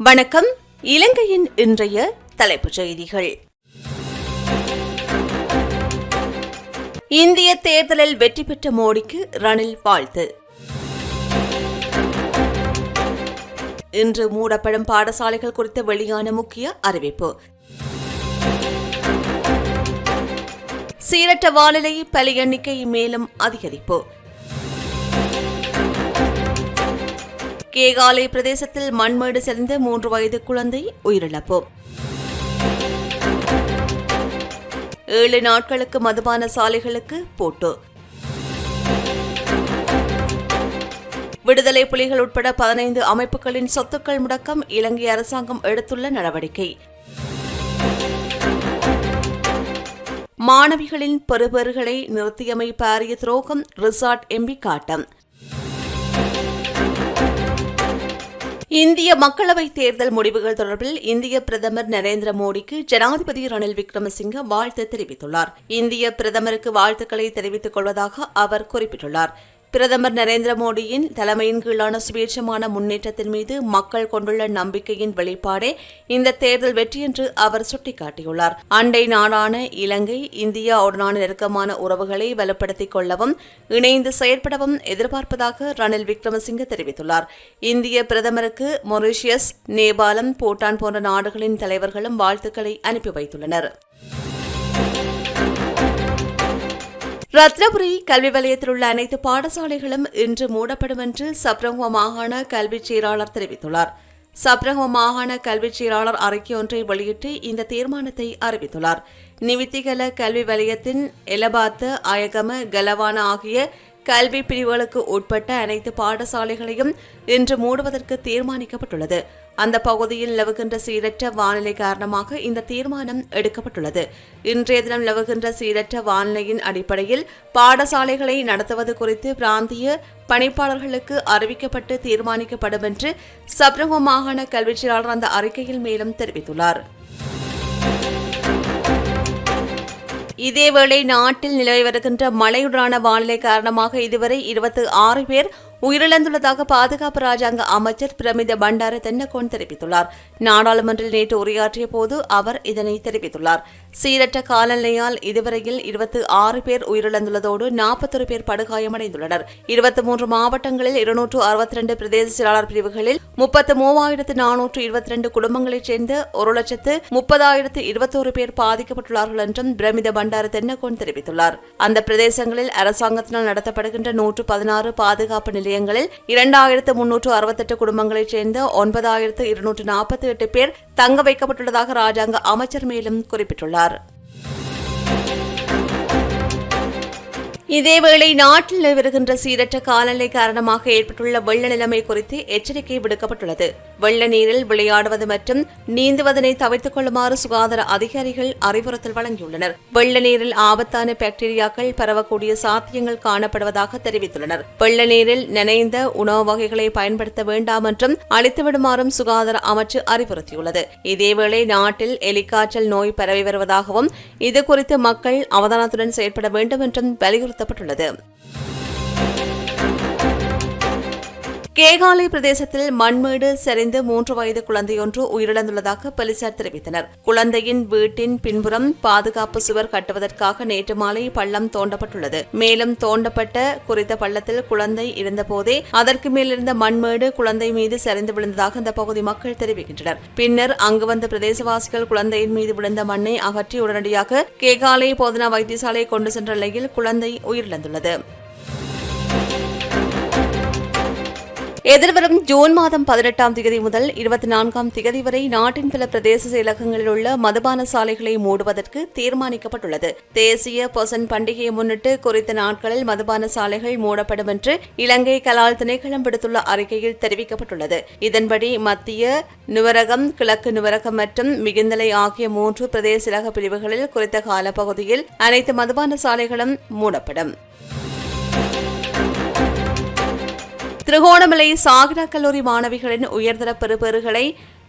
வணக்கம். இலங்கையின் இன்றைய தலைப்புச் செய்திகள். இந்திய தேர்தலில் வெற்றி பெற்ற மோடிக்கு ரணில் வாழ்த்து. இன்று மூடப்படும் பாடசாலைகள் குறித்த வெளியான முக்கிய அறிவிப்பு. சீரற்ற வானிலை பலி எண்ணிக்கை மேலும் அதிகரிப்பு. கேகாலை பிரதேசத்தில் மண்மேடு சரிந்த மூன்று வயது குழந்தை உயிரிழப்பு. ஏழு நாட்களுக்கு மதுபான சாலைகளுக்கு போட்டு. விடுதலை புலிகள் உட்பட பதினைந்து அமைப்புகளின் சொத்துக்கள் முடக்கம் இலங்கை அரசாங்கம் எடுத்துள்ள நடவடிக்கை. மாணவிகளின் பெறுபேறுகளை நிறுத்தியமை பாரிய துரோகம் ரிசார்ட் எம்பி காட்டம். இந்திய மக்களவைத் தேர்தல் முடிவுகள் தொடர்பில் இந்திய பிரதமர் நரேந்திர மோடிக்கு ஜனாதிபதி ரணில் விக்ரமசிங்க வாழ்த்து தெரிவித்துள்ளார். இந்திய பிரதமருக்கு வாழ்த்துக்களை தெரிவித்துக் கொள்வதாக அவர் குறிப்பிட்டுள்ளார். பிரதமர் நரேந்திர மோடியின் தலைமையின் கீழான சுபீட்சமான முன்னேற்றத்தின் மீது மக்கள் கொண்டுள்ள நம்பிக்கையின் வெளிப்பாடே இந்த தேர்தல் வெற்றி என்று அவர் சுட்டிக்காட்டியுள்ளார். அண்டை நாடான இலங்கை இந்தியாவுடனான நெருக்கமான உறவுகளை வலுப்படுத்திக் கொள்ளவும் இணைந்து செயற்படவும் எதிர்பார்ப்பதாக ரணில் விக்ரமசிங்க தெரிவித்துள்ளார். இந்திய பிரதமருக்கு மொரீஷியஸ் நேபாளம் பூட்டான் போன்ற நாடுகளின் தலைவர்களும் வாழ்த்துக்களை அனுப்பி வைத்துள்ளனர். ரத்னபுரி கல்வி வலயத்தில் உள்ள அனைத்து பாடசாலைகளும் இன்று மூடப்படும் என்று சப்ரங்குவ மாகாண கல்விச் செயலாளர் தெரிவித்துள்ளார். சப்ரங்குவ மாகாண கல்விச் செயலாளர் அறிக்கை ஒன்றை வெளியிட்டு இந்த தீர்மானத்தை அறிவித்துள்ளார். நிவித்திகல கல்வி வலயத்தின் எலபாத்து அயகம கலவான ஆகிய கல்வி பிரிவுகளுக்கு உட்பட்ட அனைத்து பாடசாலைகளையும் இன்று மூடுவதற்கு தீர்மானிக்கப்பட்டுள்ளது. அந்த பகுதியில் நிலவுகின்ற சீரற்ற வானிலை காரணமாக இந்த தீர்மானம் எடுக்கப்பட்டுள்ளது. இன்றைய தினம் நிலவுகின்ற சீரற்ற வானிலையின் அடிப்படையில் பாடசாலைகளை நடத்துவது குறித்து பிராந்திய பணிப்பாளர்களுக்கு அறிவிக்கப்பட்டு தீர்மானிக்கப்படும் என்று சப்ரம மாகாண கல்விச் செயலாளர் அந்த அறிக்கையில் மேலும் தெரிவித்துள்ளார். இதேவேளை நாட்டில் நிலவி வருகின்ற மழையுடனான வானிலை காரணமாக இதுவரை இருபத்தி ஆறு பேர் உயிரிழந்துள்ளதாக பாதுகாப்பு ராஜாங்க அமைச்சர் பிரமித பண்டார தென்னகோன் தெரிவித்துள்ளார். நாடாளுமன்றில் நேற்று உரையாற்றிய போது அவர் இதனை தெரிவித்துள்ளார். சீரற்ற காலநிலையால் இதுவரையில் இருபத்தி ஆறு பேர் உயிரிழந்துள்ளதோடு நாற்பத்தொரு பேர் படுகாயமடைந்துள்ளனர். இருபத்தி மூன்று மாவட்டங்களில் இருநூற்று அறுபத்தி ரெண்டு பிரதேச செயலாளர் பிரிவுகளில் முப்பத்து மூவாயிரத்து நானூற்று இருபத்தி ரெண்டு குடும்பங்களைச் சேர்ந்த ஒரு லட்சத்து முப்பதாயிரத்து இருபத்தோரு பேர் பாதிக்கப்பட்டுள்ளார்கள் என்றும் பிரமித பண்டார தென்னகோன் தெரிவித்துள்ளார். அந்த பிரதேசங்களில் அரசாங்கத்தினால் நடத்தப்படுகின்ற நூற்று பதினாறு பாதுகாப்பு நிலையங்களில் இரண்டாயிரத்து முன்னூற்று அறுபத்தெட்டு குடும்பங்களைச் சேர்ந்த ஒன்பதாயிரத்து இருநூற்று நாற்பத்தி எட்டு பேர் தங்க வைக்கப்பட்டுள்ளதாக ராஜாங்க அமைச்சர் மேலும் குறிப்பிட்டுள்ளார். கூறினார் இதேவேளை நாட்டில் வருகின்ற சீரற்ற காலநிலை காரணமாக ஏற்பட்டுள்ள வெள்ள நிலைமை குறித்து எச்சரிக்கை விடுக்கப்பட்டுள்ளது. வெள்ள நீரில் விளையாடுவது மற்றும் நீந்துவதனை தவிர்த்துக் கொள்ளுமாறு சுகாதார அதிகாரிகள் அறிவுறுத்தல் வழங்கியுள்ளனர். வெள்ள நீரில் ஆபத்தான பாக்டீரியாக்கள் பரவக்கூடிய சாத்தியங்கள் காணப்படுவதாக தெரிவித்துள்ளனர். வெள்ள நீரில் நினைந்த உணவு வகைகளை பயன்படுத்த வேண்டாம் என்றும் அளித்துவிடுமாறும் சுகாதார அமைச்சு அறிவுறுத்தியுள்ளது. இதேவேளை நாட்டில் எலிக்காய்ச்சல் நோய் பரவி வருவதாகவும் இதுகுறித்து மக்கள் அவதானத்துடன் செயற்பட வேண்டும் என்றும் வலியுறுத்தி வலியுறுத்தப்பட்டுள்ளது கேகாலை பிரதேசத்தில் மண்மேடு சரிந்து மூன்று வயது குழந்தையொன்று உயிரிழந்துள்ளதாக போலீசார் தெரிவித்தனர். குழந்தையின் வீட்டின் பின்புறம் பாதுகாப்பு சுவர் கட்டுவதற்காக நேற்று மாலை பள்ளம் தோண்டப்பட்டுள்ளது. மேலும் தோண்டப்பட்ட குறித்த பள்ளத்தில் குழந்தை இருந்தபோதே அதற்கு மேலிருந்த மண்மேடு குழந்தை மீது சரிந்து விழுந்ததாக அந்த பகுதி மக்கள் தெரிவிக்கின்றனர். பின்னர் அங்கு வந்த பிரதேசவாசிகள் குழந்தையின் மீது விழுந்த மண்ணை அகற்றி உடனடியாக கேகாலை போதனா வைத்தியசாலை கொண்டு சென்ற நிலையில் குழந்தை உயிரிழந்துள்ளது. எதிர்வரும் ஜூன் மாதம் பதினெட்டாம் தேதி முதல் இருபத்தி நான்காம் தேதி வரை நாட்டின் பல பிரதேச செயலகங்களில் உள்ள மதுபான சாலைகளை மூடுவதற்கு தீர்மானிக்கப்பட்டுள்ளது. தேசிய பொசன் பண்டிகையை முன்னிட்டு குறித்த நாட்களில் மதுபான சாலைகள் மூடப்படும் என்று இலங்கை கலால் திணைக்களம் விடுத்துள்ள அறிக்கையில் தெரிவிக்கப்பட்டுள்ளது. இதன்படி மத்திய நுவரகம் கிழக்கு நுவரகம் மற்றும் மிகுந்தலை ஆகிய மூன்று பிரதேச செயலக பிரிவுகளில் குறித்த காலப்பகுதியில் அனைத்து மதுபான சாலைகளும் மூடப்படும். திருகோணமலை சாகிரா கல்லூரி மாணவிகளின் உயர்தர பெறுபேறுகளை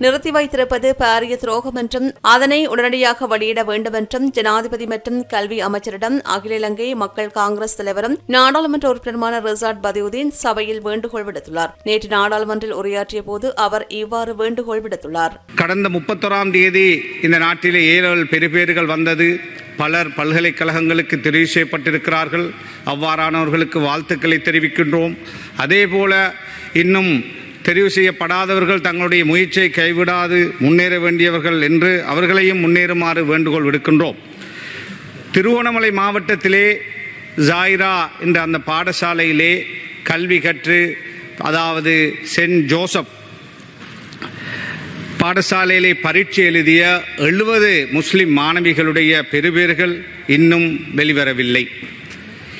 நிறுத்தி வைத்திருப்பது பாரிய துரோகம் என்றும் அதனை உடனடியாக வெளியிட வேண்டும் என்றும் ஜனாதிபதி மற்றும் கல்வி அமைச்சரிடம் அகில இலங்கை மக்கள் காங்கிரஸ் தலைவரும் நாடாளுமன்ற உறுப்பினருமான ரிசார்ட் பதியுதீன் சபையில் வேண்டுகோள் விடுத்துள்ளார். நேற்று நாடாளுமன்றில் உரையாற்றிய போது அவர் இவ்வாறு வேண்டுகோள் விடுத்துள்ளார். கடந்த முப்பத்தொராம் தேதி இந்த நாட்டிலே ஏழு பெறுபேறுகள் வந்தது. பலர் பல்கலைக்கழகங்களுக்கு தெரிவு செய்யப்பட்டிருக்கிறார்கள். அவ்வாறானவர்களுக்கு வாழ்த்துக்களை தெரிவிக்கின்றோம். அதேபோல இன்னும் தெரிவு செய்யப்படாதவர்கள் தங்களுடைய முயற்சியை கைவிடாது முன்னேற வேண்டியவர்கள் என்று அவர்களையும் முன்னேறுமாறு வேண்டுகோள் விடுக்கின்றோம். திருவோணமலை மாவட்டத்திலே ஜாயிரா என்ற அந்த பாடசாலையிலே கல்வி கற்று அதாவது சென்ட் ஜோசப் பாடசாலையிலே பரீட்சை எழுதிய எழுபது முஸ்லிம் மாணவிகளுடைய பெறுபேர்கள் இன்னும் வெளிவரவில்லை.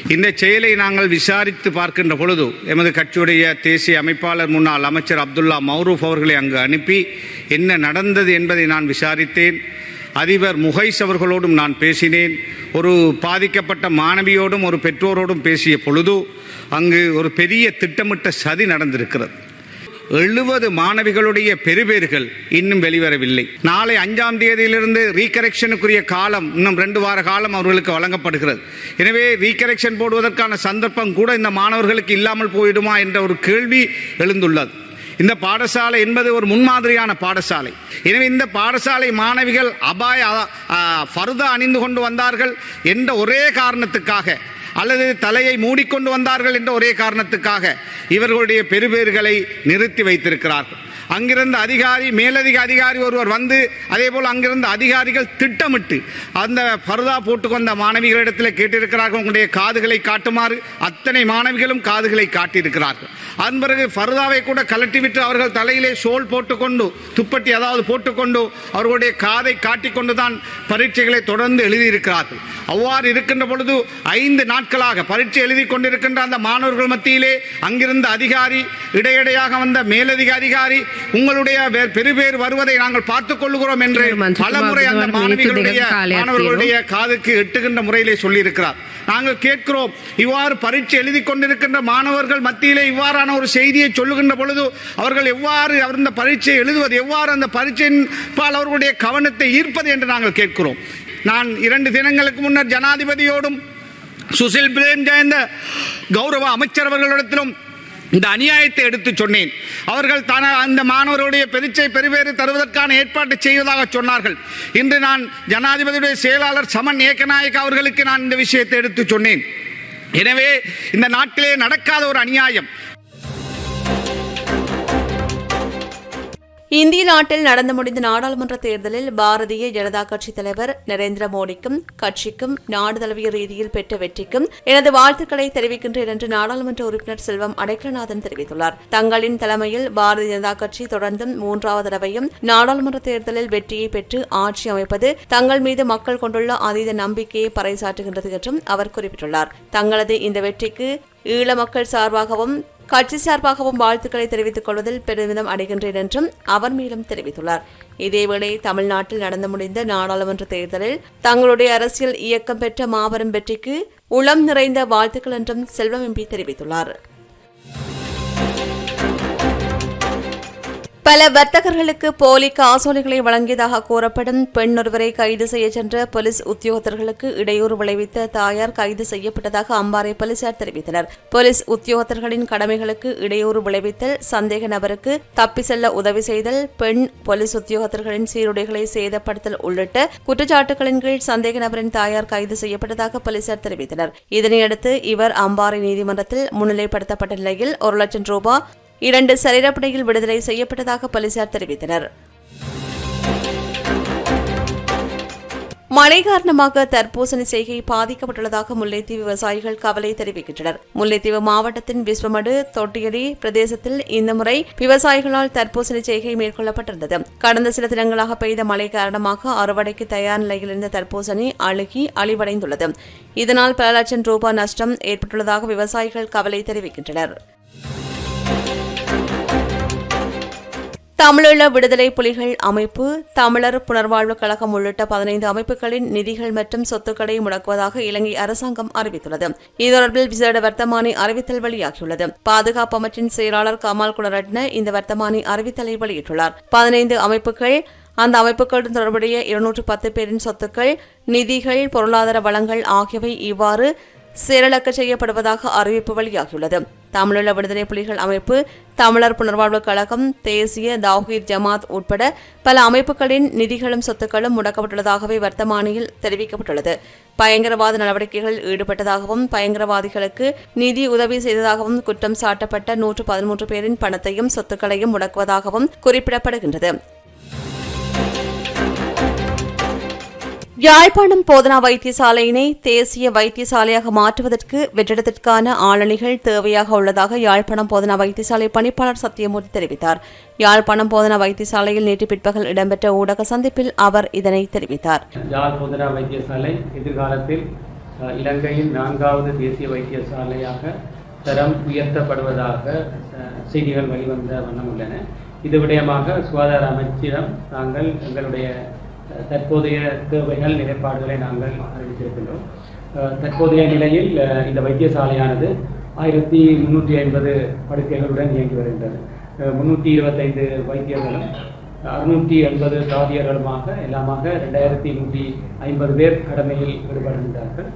இந்த செயலை நாங்கள் விசாரித்து பார்க்கின்ற பொழுது எமது கட்சியுடைய தேசிய அமைப்பாளர் முன்னாள் அமைச்சர் அப்துல்லா மௌரூப் அவர்களை அங்கு அனுப்பி என்ன நடந்தது என்பதை நான் விசாரித்தேன். அதிபர் முகைஸ் அவர்களோடும் நான் பேசினேன். ஒரு பாதிக்கப்பட்ட மாணவியோடும் ஒரு பெற்றோரோடும் பேசிய பொழுது அங்கு ஒரு பெரிய திட்டமிட்ட சதி நடந்திருக்கிறது. எழுபது மாணவிகளுடைய பெறுபேறுகள் இன்னும் வெளிவரவில்லை. நாளை அஞ்சாம் தேதியிலிருந்து ரீகரெக்ஷனுக்குரிய காலம் இன்னும் ரெண்டு வார காலம் அவர்களுக்கு வழங்கப்படுகிறது. எனவே ரீகரெக்ஷன் போடுவதற்கான சந்தர்ப்பம் கூட இந்த மாணவர்களுக்கு இல்லாமல் போயிடுமா என்ற ஒரு கேள்வி எழுந்துள்ளது. இந்த பாடசாலை என்பது ஒரு முன்மாதிரியான பாடசாலை. எனவே இந்த பாடசாலை மாணவிகள் அபாய ஃபருதா அணிந்து கொண்டு வந்தார்கள் என்ற ஒரே காரணத்துக்காக அல்லது தலையை மூடிக்கொண்டு வந்தார்கள் என்ற ஒரே காரணத்துக்காக இவர்களுடைய பெருபேர்களை நிறுத்தி வைத்திருக்கிறார்கள். அங்கிருந்த அதிகாரி மேலதிக அதிகாரி ஒருவர் வந்து அதே போல் அங்கிருந்த அதிகாரிகள் திட்டமிட்டு அந்த பர்தா போட்டுக்கொண்ட மாணவிகளிடத்தில் கேட்டிருக்கிறார்கள் உங்களுடைய காதுகளை காட்டுமாறு. அத்தனை மாணவிகளும் காதுகளை காட்டியிருக்கிறார்கள். அதன் பிறகு பருதாவை கூட கலட்டிவிட்டு அவர்கள் தலையிலே சோல் போட்டுக்கொண்டு துப்பட்டி அதாவது போட்டுக்கொண்டு அவர்களுடைய காதை காட்டிக்கொண்டு தான் பரீட்சைகளை தொடர்ந்து எழுதியிருக்கிறார்கள். அவ்வாறு இருக்கின்ற பொழுது ஐந்து நாட்களாக பரீட்சை எழுதி கொண்டிருக்கின்ற அந்த மாணவர்கள் மத்தியிலே அங்கிருந்த அதிகாரி இடையிடையாக வந்த மேலதிக அதிகாரி உங்களுடைய பெறுபேறு வருவதை நாங்கள் பார்த்துக் கொள்கிறோம் என்று பலமுறை அந்த மாணவிகளுடைய மாணவர்களுடைய காதுக்கு எட்டுகின்ற முறையிலே சொல்லியிருக்கிறார். நாங்கள் கேட்கிறோம் இவ்வாறு பரீட்சை எழுதி கொண்டிருக்கின்ற மாணவர்கள் மத்தியிலே இவ்வாறான ஒரு செய்தியை சொல்லுகின்ற பொழுது அவர்கள் எவ்வாறு அவர் இந்த பரீட்சையை எழுதுவது எவ்வாறு அந்த பரீட்சையின் பால் அவர்களுடைய கவனத்தை ஈர்ப்பது என்று நாங்கள் கேட்கிறோம். நான் இரண்டு தினங்களுக்கு முன்னர் ஜனாதிபதியோடும் சுசில் பிரேம் ஜெயந்த கௌரவ அமைச்சர் அவர்களிடத்திலும் இந்த அநியாயத்தை எடுத்து சொன்னேன். அவர்கள் தான அந்த மாணவருடைய பெருச்சை பெருவேறு தருவதற்கான ஏற்பாட்டை செய்வதாக சொன்னார்கள். இன்று நான் ஜனாதிபதியுடைய செயலாளர் சமன் ஏகநாயக் அவர்களுக்கு நான் இந்த விஷயத்தை எடுத்து சொன்னேன். எனவே இந்த நாட்டிலே நடக்காத ஒரு அநியாயம். இந்திய நாட்டில் நடந்து முடிந்த நாடாளுமன்ற தேர்தலில் பாரதிய ஜனதா கட்சி தலைவர் நரேந்திர மோடிக்கும் கட்சிக்கும் நாடு தழுவிய ரீதியில் பெற்ற வெற்றிக்கும் எனது வாழ்த்துக்களை தெரிவிக்கின்றேன் என்று நாடாளுமன்ற உறுப்பினர் செல்வம் அடைக்கலநாதன் தெரிவித்துள்ளார். தங்களின் தலைமையில் பாரதிய ஜனதா கட்சி தொடர்ந்தும் மூன்றாவது தடவையும் நாடாளுமன்ற தேர்தலில் வெற்றியை பெற்று ஆட்சி அமைப்பது தங்கள் மீது மக்கள் கொண்டுள்ள அதீத நம்பிக்கையை பறைசாற்றுகின்றது என்றும் அவர் குறிப்பிட்டுள்ளார். தங்களது இந்த வெற்றிக்கு ஈழ மக்கள் சார்பாகவும் கட்சி சார்பாகவும் வாழ்த்துக்களை தெரிவித்துக் கொள்வதில் பெருமிதம் அடைகின்றேன் என்றும் அவர் மேலும் தெரிவித்துள்ளார். இதேவேளை தமிழ்நாட்டில் நடந்து முடிந்த நாடாளுமன்ற தேர்தலில் தங்களுடைய அரசியல் இயக்கம் பெற்ற மாபெரும் வெற்றிக்கு உளம் நிறைந்த வாழ்த்துக்கள் என்றும் செல்வம் எம்பி தெரிவித்துள்ளார். பல வர்த்தகர்களுக்கு போலி காசோலைகளை வழங்கியதாக கூறப்படும் பெண் ஒருவரை கைது செய்ய சென்ற போலீஸ் உத்தியோகத்தர்களுக்கு இடையூறு விளைவித்த தாயார் கைது செய்யப்பட்டதாக அம்பாறை போலீசார் தெரிவித்தனர். போலீஸ் உத்தியோகத்தர்களின் கடமைகளுக்கு இடையூறு விளைவித்தல் சந்தேக நபருக்கு தப்பி செல்ல உதவி செய்தல் பெண் போலீஸ் உத்தியோகத்தர்களின் சீருடைகளை சேதப்படுத்தல் உள்ளிட்ட குற்றச்சாட்டுகளின் கீழ் சந்தேக நபரின் தாயார் கைது செய்யப்பட்டதாக போலீசார் தெரிவித்தனர். இதனையடுத்து இவர் அம்பாறை நீதிமன்றத்தில் முன்னிலைப்படுத்தப்பட்ட நிலையில் ஒரு லட்சம் ரூபாய் இரண்டு சரீரப்படையில் விடுதலை செய்யப்பட்டதாக போலீசார் தெரிவித்தனர். மழை காரணமாக தர்பூசணி செய்கை பாதிக்கப்பட்டுள்ளதாக முல்லைத்தீவு விவசாயிகள் கவலை தெரிவிக்கின்றனர். முல்லைத்தீவு மாவட்டத்தின் விஸ்வமடு தொட்டியடி பிரதேசத்தில் இந்த முறை விவசாயிகளால் தர்பூசணி செய்கை மேற்கொள்ளப்பட்டிருந்தது. கடந்த சில தினங்களாக பெய்த மழை காரணமாக அறுவடைக்கு தயார் நிலையில் இருந்த தர்பூசணி அழுகி அழிவடைந்துள்ளது. இதனால் பல லட்சம் ரூபாய் நஷ்டம் ஏற்பட்டுள்ளதாக விவசாயிகள் கவலை தெரிவிக்கின்றனர். தமிழீழ விடுதலை புலிகள் அமைப்பு தமிழர் புனர்வாழ்வு கழகம் உள்ளிட்ட பதினைந்து அமைப்புகளின் நிதிகள் மற்றும் சொத்துக்களை முடக்குவதாக இலங்கை அரசாங்கம் அறிவித்துள்ளது. இது தொடர்பில் விசேட வர்த்தமானி அறிவித்தல் வெளியாகியுள்ளது. பாதுகாப்பு அமைச்சின் செயலாளர் கமால் குணரட்ன இந்த வர்த்தமானி அறிவித்தலை வெளியிட்டுள்ளார். பதினைந்து அமைப்புகள் அந்த அமைப்புகளுடன் தொடர்புடைய இருநூற்று பத்து பேரின் சொத்துக்கள் நிதிகள் பொருளாதார வளங்கள் ஆகியவை இவ்வாறு சீரழக்க செய்யப்படுவதாக அறிவிப்பு வெளியாகியுள்ளது. தமிழீழ விடுதலை புலிகள் அமைப்பு தமிழர் புனர்வாழ்வு கழகம் தேசிய தாஹீர் ஜமாத் உட்பட பல அமைப்புகளின் நிதிகளும் சொத்துக்களும் முடக்கப்பட்டுள்ளதாகவே வர்த்தமானியில் தெரிவிக்கப்பட்டுள்ளது. பயங்கரவாத நடவடிக்கைகளில் ஈடுபட்டதாகவும் பயங்கரவாதிகளுக்கு நிதி உதவி செய்ததாகவும் குற்றம் சாட்டப்பட்ட நூற்று பதிமூன்று பேரின் பணத்தையும் சொத்துக்களையும் முடக்குவதாகவும் குறிப்பிடப்படுகின்றது. யாழ்ப்பாணம் போதனா வைத்தியசாலையினை தேசிய வைத்தியசாலையாக மாற்றுவதற்கு வெற்றிடத்திற்கான ஆளணிகள் தேவையாக உள்ளதாக யாழ்ப்பாணம் போதனா வைத்தியசாலை பணிப்பாளர் சத்தியமூர்த்தி தெரிவித்தார். யாழ்ப்பாணம் போதனா வைத்தியசாலையில் நேற்று பிற்பகல் இடம்பெற்ற ஊடக சந்திப்பில் அவர் இதனை தெரிவித்தார். யாழ் போதனா வைத்தியசாலை எதிர்காலத்தில் இலங்கையின் நான்காவது தேசிய வைத்தியசாலையாக தரம் உயர்த்தப்படுவதாக செய்திகள் வெளிவந்த வண்ணம் உள்ளன. இது விடயமாக சுகாதார அமைச்சிடம் நாங்கள் எங்களுடைய தற்போதைய தேவைகள் நிலைப்பாடுகளை நாங்கள் அறிவித்திருக்கின்றோம். அஹ், தற்போதைய நிலையில் இந்த வைத்தியசாலையானது ஆயிரத்தி முந்நூற்றி ஐம்பது படுக்கைகளுடன் இயங்கி வருகின்றது. முந்நூற்றி இருபத்தைந்து வைத்தியர்களும் அறுநூற்றி எண்பது தாதியர்களுமாக எல்லாமாக ரெண்டாயிரத்தி நூற்றி ஐம்பது பேர் கடமையில் ஈடுபடுகின்றார்கள்.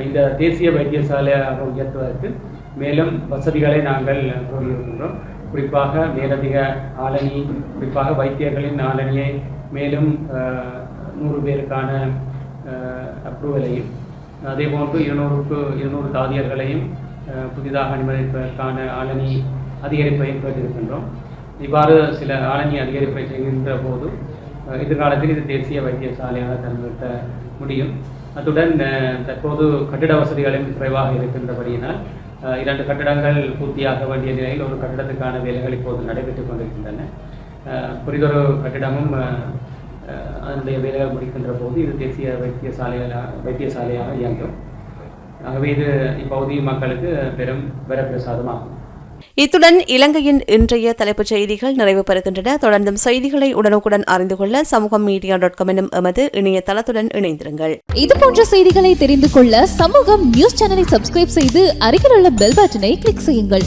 இந்த தேசிய வைத்தியசாலையாக உயர்த்துவதற்கு மேலும் வசதிகளை நாங்கள் கோரியிருக்கின்றோம். குறிப்பாக மேலதிக ஆளணி குறிப்பாக வைத்தியர்களின் ஆளணியை மேலும் நூறு பேருக்கான அப்ரூவலையும் அதே போன்று இருநூறுக்கு இருநூறு தாதியர்களையும் புதிதாக அனுமதிப்பதற்கான ஆளணி அதிகரிப்பையும் பெற்றிருக்கின்றோம் இவ்வாறு சில ஆளணி அதிகரிப்பை செய்கின்ற போது எதிர்காலத்தில் இது தேசிய வைத்தியசாலையாக தன்னிறுத்த முடியும். அத்துடன் தற்போது கட்டிட வசதிகளும் குறைவாக இருக்கின்றபடியினால் இரண்டு கட்டிடங்கள் பூர்த்தியாக வேண்டிய நிலையில் ஒரு கட்டிடத்துக்கான வேலைகள் இப்போது நடைபெற்றுக் கொண்டிருக்கின்றன. புரிதொரு கட்டிடமும் அதனுடைய வேலைகள் முடிக்கின்ற போது இது தேசிய வைத்தியசாலையாக வைத்தியசாலையாக இயங்கும். ஆகவே இது இப்பகுதி மக்களுக்கு பெரும் வரப்பிரசாதமாகும். இத்துடன் இலங்கையின் இன்றைய தலைப்புச் செய்திகள் நிறைவு பெறுகின்றன. தொடர்ந்தும் செய்திகளை உடனுக்குடன் அறிந்து கொள்ள சமூகம் மீடியா டாட் காம் எனும் எமது இணையதளத்துடன் இணைந்திருங்கள். இது போன்ற செய்திகளை தெரிந்து கொள்ள சமூகம் நியூஸ் சேனலை சப்ஸ்கிரைப் செய்து அருகில் உள்ள பெல் பட்டனை கிளிக் செய்யுங்கள்.